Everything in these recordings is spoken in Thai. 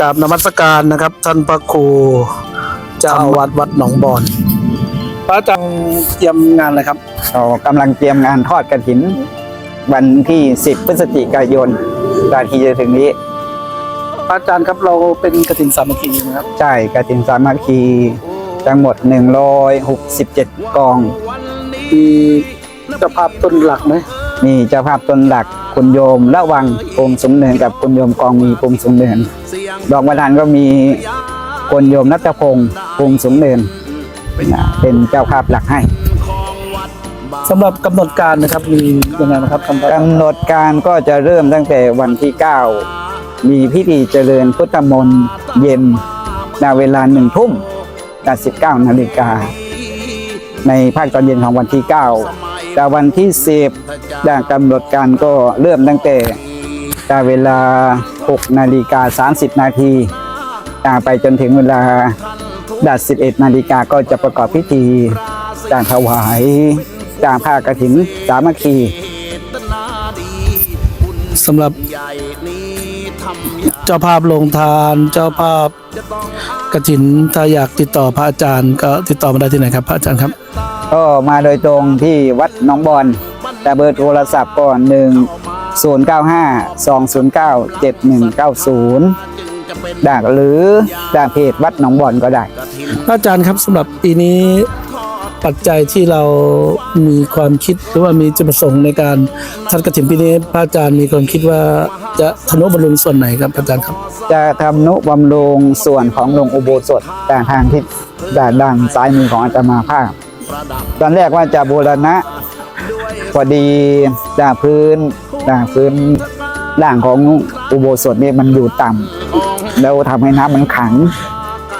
กราบนมัสการนะครับ ท่านพระครูเจ้าอาวาสวัดหนองบอนพระอาจารย์เตรียมงานอะไรครับ เรากำลังเตรียมงานทอดกระถิน วันที่ 10 พฤศจิกายนตอนที่จะถึงนี้ พระอาจารย์ครับเราเป็นกฐินสามัคคีนะครับ ใช่กระถินสามัคคีทั้งหมด 167 กอง มีเจ้าภาพต้นหลักไหมมีเจ้าภาพตนหลักคุณโยมละวังภูมิสมเนินกับคุณโยมกองมีภูมิสมเนิน รองประธานก็มีคุณโยมนัทพงศ์ภูมิสมเนินนะเป็นเจ้าภาพหลักให้สำหรับกำหนดการนะครับมียังไงนะครับท่านพระอาจารย์กำหนดการก็จะเริ่มตั้งแต่วันที่ 9 มีพิธีเจริญพุทธมนต์เย็นณเวลาหนึ่งทุ่มกับ19นาฬิกา ในภาคตอนเย็นของวันที่ 9 แต่วันที่ 10ได้กำหนดการก็เริ่มตั้งแต่แต่เวลา 6 นาฬิกา 30 นาทีอ่าไปจนถึงเวลาดัด11 นาฬิกาก็จะประกอบพิธีจางถวายจางผ้ากฐินสามัคคีสำหรับเจ้าภาพลงทานเจ้าภาพกฐินถ้าอยากติดต่อพระอาจารย์ ก็ติดต่อมาได้ที่ไหนครับพระอาจารย์ครับ ก็มาโดยตรงที่วัดหน้องบอนแต่เบอร์โทรศัพท์ก่อนหนึ่ง ศูนย์เก้าห้าสองศูนย์เก้าเจ็ดหนึ่งเก้าศูนย์ด่างหรือด่างเพจวัดหนองบอนก็ได้พระอาจารย์ครับสำหรับปีนี้ปัจจัยที่เรามีความคิดหรือว่ามีจุดประสงค์ในการทัดกระถิ่นปีนี้พระอาจารย์มีความคิดว่าจะทนุบำรุงส่วนไหนครับพระอาจารย์ครับ จะทำนุบำรุงส่วนของหลวงอุโบสถแต่ทางทิศด้านด้านซ้ายมือของอาตมาภาพ ตอนแรกว่าจะบูรณะพอดีด่างพื้น ด่างพื้นด่างของอุโบสถนี่มันอยู่ต่ำแล้วทำให้น้ำมันขัง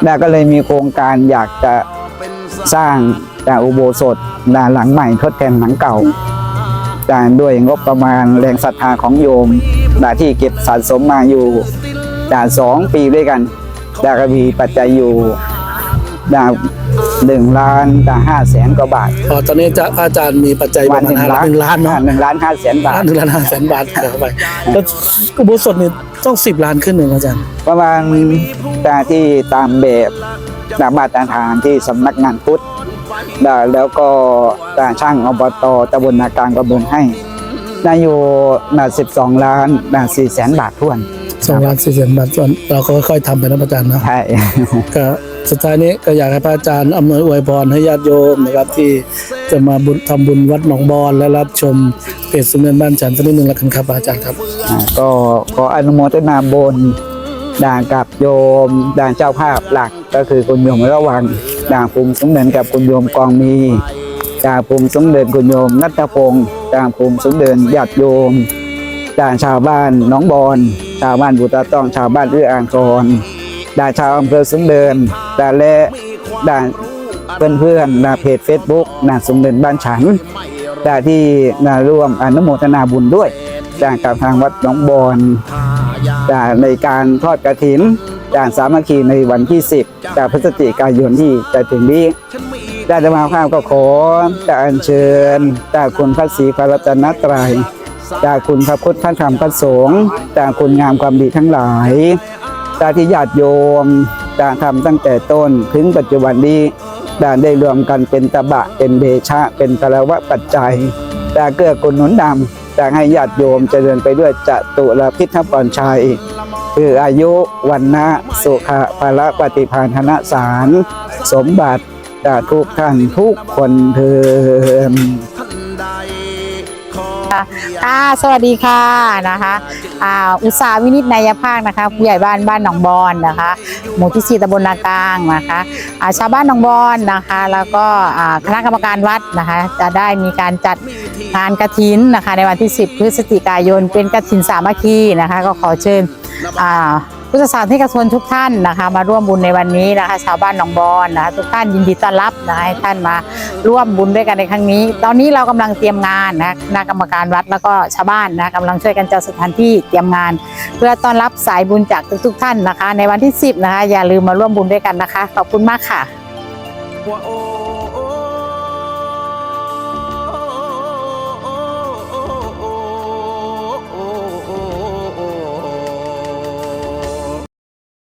แล้วก็เลยมีโครงการอยากจะสร้างด่างอุโบสถด่างหลังใหม่ทดแทนหลังเก่าด่างด้วยงบประมาณแรงศรัทธาของโยมด่าที่เก็บสะสมมาอยู่ด่างสองปีด้วยกันด่างก็มีปัจจัยอยู่ด่าง หนึ่งล้านด่างห้าแสนกว่าบาทพอตอนนี้จะพระอาจารย์มีปัจจัยประวันมาหณนึ่งห้าล้านหนึ่งล้านเนาะหนึ่งล้านห้าแสนบาทหนึ่งล้านห้าแสนบาทเข้าไปแล้วอุโบสถนี่ต้องสิบล้านขึ้นหนึ่งอาจารย์ ประมาณตาที่ตามแบบตามมาตรฐานที่สำนักงานพุทธได้แล้วก็ตาช่างอบตตำบลนากลางก็เบินให้ได้อยู่นาสิบสองล้านนาสี่แสนบาทท้วนสองล้านสี่แสนบาทส่วนเราก็ค่อยๆทำไปนะพระอาจารย์เนาะใช่ก็ สุดท้ายนี้ก็อยากให้พระอาจารย์อำนวยอวยพรให้ญาติโยมนะครับที่จะมาบุญทำบุญวัดหนองบอนและรับชมเพจสมเด็จบ้านฉันสักนิดหนึ่งแล้วกันครับพระอาจารย์ครับ อ่าก็ขออนุโมทนาบนด่างกับโยมด่างเจ้าภาพหลักก็คือคุณโยมระวังด่างภูมิสมเด็จกับคุณโยมกองมีด่างภูมิสมเด็จคุณโยมนัทพงศ์ด่างภูมิสมเด็จญาติโยมด่างชาวบ้านหน้องบอนชาวบ้านบุตรต้องชาวบ้านเอื้ออางทอง ด่าชาวอำเภอสมเด็จด่างและด่าเพื่อนเพื่อนด่าเพจเฟซบุ๊กด่างสมเด็จบ้านฉันด่าที่นาร่วมอนุโมทนาบุญด้วยจากกับทางวัดหนองบอนจาในการทอดกระถินจาสามัคคีในวันที่ 10จากพฤศจิกายนที่จะถึงนี้ได้จะมาภาพก็ขอจะอัญเชิญจากคุณพระศรีพระรัตนตรัยจากคุณพระพุทธพระธรรมพระสงฆ์จากคุณงามความดีทั้งหลาย จาที่ญาติโยมจากทำตั้งแต่ต้นถึงปัจจุบันนี้ได้ได้รวมกันเป็นตะบะเป็นเดชะ เป็นตะวะปัจจัยจากเกื้อกูลหนุนนำจากให้ญาติโยมเจริญไปด้วยจตุรพิทพรชัย คืออายุวันนะสุขะภาละปฏิภาณธนสาร สมบัติจากทุกท่านทุกคนเทิ นค่ะสวัสดีค่ะนะคะอ่าอุตสาหวินิจนายภาคนะคะ ผู้ใหญ่บ้านบ้านหนองบอนนะคะ หมู่ที่สี่ตำบลนากลางนะคะอ่าชาวบ้านหนองบอนนะคะ แล้วก็อ่าคณะกรรมการวัดนะคะ จะได้มีการจัดงานกระถินนะคะ ในวันที่ 10 พฤศจิกายนเป็นกระถินสามัคคีนะคะ ก็ขอเชิญอ่า พุทธศาสนิกชนทุกท่านนะคะ มาร่วมบุญในวันนี้นะคะ ชาวบ้านหนองบอนนะคะทุกท่านยินดีต้อนรับนะคะให้ท่านมาร่วมบุญด้วยกันในครั้งนี้ ตอนนี้เรากำลังเตรียมงานนะคณะกรรมการวัดแล้วก็ชาวบ้านนะกำลังช่วยกันจัดสถานที่เตรียมงาน เพื่อต้อนรับสายบุญจากทุก ๆ ท่านนะคะ ในวันที่ 10นะคะอย่าลืมมาร่วมบุญด้วยกันนะคะ ขอบคุณมากค่ะ